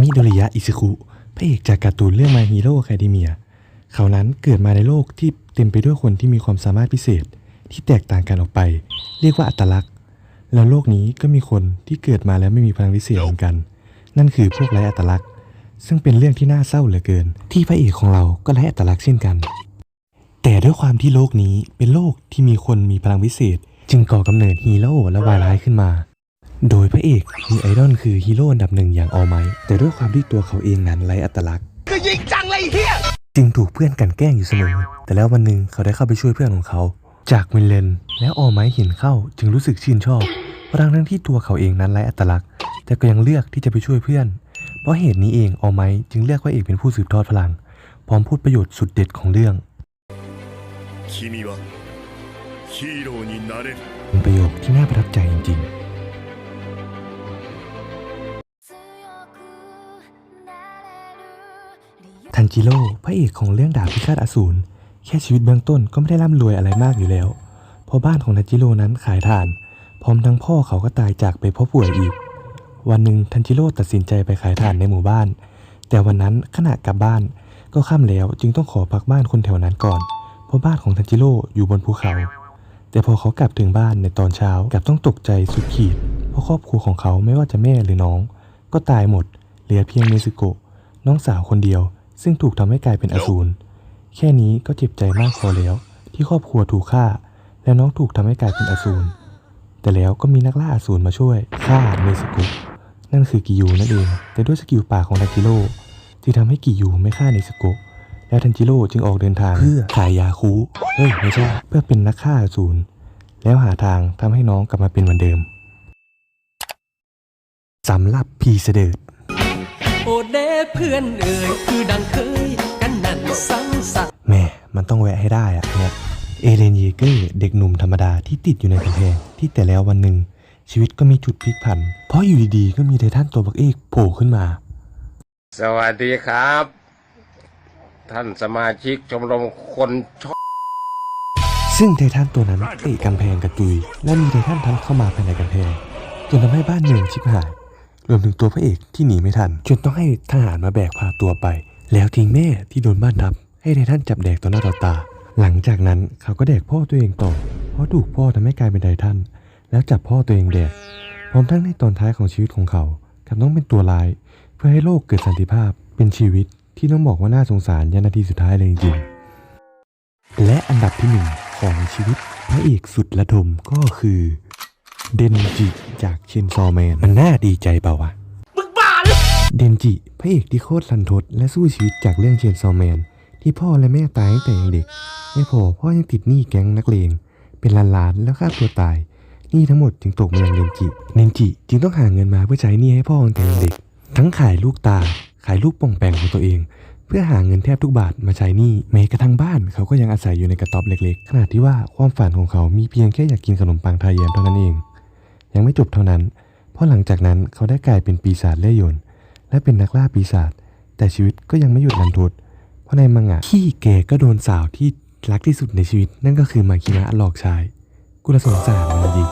มิโดริยะอิซึคุพระเอกจากการ์ตูนเรื่อง My Hero Academia เขานั้นเกิดมาในโลกที่เต็มไปด้วยคนที่มีความสามารถพิเศษที่แตกต่างกันออกไป เรียกว่าอัตลักษณ์ แล้วโลกนี้ก็มีคนที่เกิดมาแล้วไม่มีพลังพิเศษเหมือนกัน นั่นคือพวกไร้อัตลักษณ์ ซึ่งเป็นเรื่องที่น่าเศร้าเหลือเกิน ที่พระเอกของเราก็ไร้อัตลักษณ์เช่นกัน แต่ด้วยความที่โลกนี้เป็นโลกที่มีคนมีพลังพิเศษ จึงก่อกำเนิดฮีโร่และวายร้ายขึ้นมา โดยพระเอกมีไอดอลคือฮีโร่อันดับหนึ่งอย่างออไมแต่ด้วยความที่ตัวเขาเองนั้นไร้อัตลักษณ์คือยิงจังเลยเฮียจึงถูกเพื่อนกันแกล้งอยู่เสมอ แต่แล้ววันหนึ่งเขาได้เข้าไปช่วยเพื่อนของเขา จากวินเลน แล้วออไมเห็นเข้าจึงรู้สึกชื่นชอบพลังทั้งที่ตัวเขาเองนั้นไร้อัตลักษณ์ แต่ก็ยังเลือกที่จะไปช่วยเพื่อน เพราะเหตุนี้เองออไมจึงเลือกพระเอกเป็นผู้สืบทอดพลัง พร้อมพูดประโยชน์สุดเด็ดของเรื่องเป็นประโยคที่น่าประทับใจจริงๆ ทันจิโร่พระเอกของเรื่องดาบพิฆาตอสูรแค่ชีวิตเบื้องต้นก็ไม่ได้ร่ำรวยอะไรมากอยู่แล้ว เพราะบ้านของทันจิโร่นั้นขายถ่าน พร้อมทั้งพ่อเขาก็ตายจากไปเพราะป่วยอีก วันหนึ่งทันจิโร่ตัดสินใจไปขายถ่านในหมู่บ้าน แต่วันนั้นขณะกลับบ้านก็ค่ำแล้วจึงต้องขอพักบ้านคนแถวนั้นก่อน เพราะบ้านของทันจิโร่อยู่บนภูเขา แต่พอเขากลับถึงบ้านในตอนเช้ากลับต้องตกใจสุดขีด เพราะครอบครัวของเขาไม่ว่าจะแม่หรือน้อง ก็ตายหมด เหลือเพียงเนซึโกะน้องสาวคนเดียว ซึ่งถูกทำให้กลายเป็นอสูรแค่นี้ก็เจ็บใจมากพอแล้ว ที่ครอบครัวถูกฆ่า และน้องถูกทำให้กลายเป็นอสูรแต่แล้วก็มีนักล่าอสูรมาช่วยฆ่าเนซึโกะนั่นคือกิยูนั่นเอง แต่ด้วยสกิลป่ากของทันจิโร่ที่ทำให้กิยูไม่ฆ่าเนซึโกะแล้วทันจิโร่จึงออกเดินทางเพื่อขายยาคูเฮ้ยไม่ใช่เพื่อเป็นนักฆ่าอสูรแล้วหาทางทำให้น้องกลับมาเป็นเหมือนเดิมสำหรับพีเสดิร์ด โอเดเพื่อนเอ่ยคือดังเคยกันนั่นสังสรรค์แม่มันต้องแวะให้ได้อะเนี่ยเอเลนเยเกอร์เด็กหนุ่มธรรมดาที่ติดอยู่ในกำแพงที่แต่แล้ววันหนึ่ง ชีวิตก็มีจุดพลิกผัน เพราะอยู่ดีๆ ก็มีไททันตัวบักเอกโผล่ขึ้นมา สวัสดีครับ ท่านสมาชิกชมรมคนชอบซึ่งไททันตัวนั้นเตะกำแพงกระจุย และมีไททันทันเข้ามาภายในกำแพงจนทำให้บ้านเมืองชิบหาย รวมถึงตัวพระเอกที่หนีไม่ทัน จนต้องให้ทหารมาแบกพาตัวไป แล้วทิ้งแม่ที่โดนบ้านทับ ให้ไททันจับแดกต่อหน้าต่อตา หลังจากนั้นเขาก็แดกพ่อตัวเองต่อ เพราะถูกพ่อทำให้กลายเป็นไททันแล้วจับพ่อตัวเองแดก พร้อมทั้งในตอนท้ายของชีวิตของเขากับต้องเป็นตัวร้าย เพื่อให้โลกเกิดสันติภาพ เป็นชีวิตที่ต้องบอกว่าน่าสงสารยันนาทีสุดท้ายเลยจริงๆและอันดับที่หนึ่งของชีวิตพระเอกสุดระดมก็คือเดนจิ จากเชนซอแมน มันน่าดีใจเปล่าวะมึงบ้าหรือเดนจิพระเอกที่โคตรสันทดและสู้ชีวิตจากเรื่องเชนซอแมน ที่พ่อและแม่ตายตั้งแต่ยังเด็กไม่พอพ่อยังติดหนี้แก๊งนักเลงเป็นล้านๆแล้วฆ่าตัวตายหนี้ทั้งหมดจึงตกมายังเดนจิเดนจิจึงต้องหาเงินมาเพื่อใช้หนี้ให้พ่อตั้งแต่ยังเด็ก ทั้งขายลูกตาขายลูกป่องแปงของตัวเอง เพื่อหาเงินแทบทุกบาทมาใช้หนี้แม้กระทั่งบ้านเขาก็ยังอาศัยอยู่ในกระต๊อบเล็กๆ ขนาดที่ว่าความฝันของเขามีเพียงแค่อยากกินขนมปังทาเยมเท่านั้นเอง ยังไม่จบเท่านั้น เพราะหลังจากนั้นเขาได้กลายเป็นปีศาจเล่ยยนและเป็นนักล่าปีศาจแต่ชีวิตก็ยังไม่หยุดลันทุดเพราะในมังงะขี้เก๋ก็โดนสาวที่รักที่สุดในชีวิต นั่นก็คือมาคินะหลอกชาย กุลสงสารมันยิง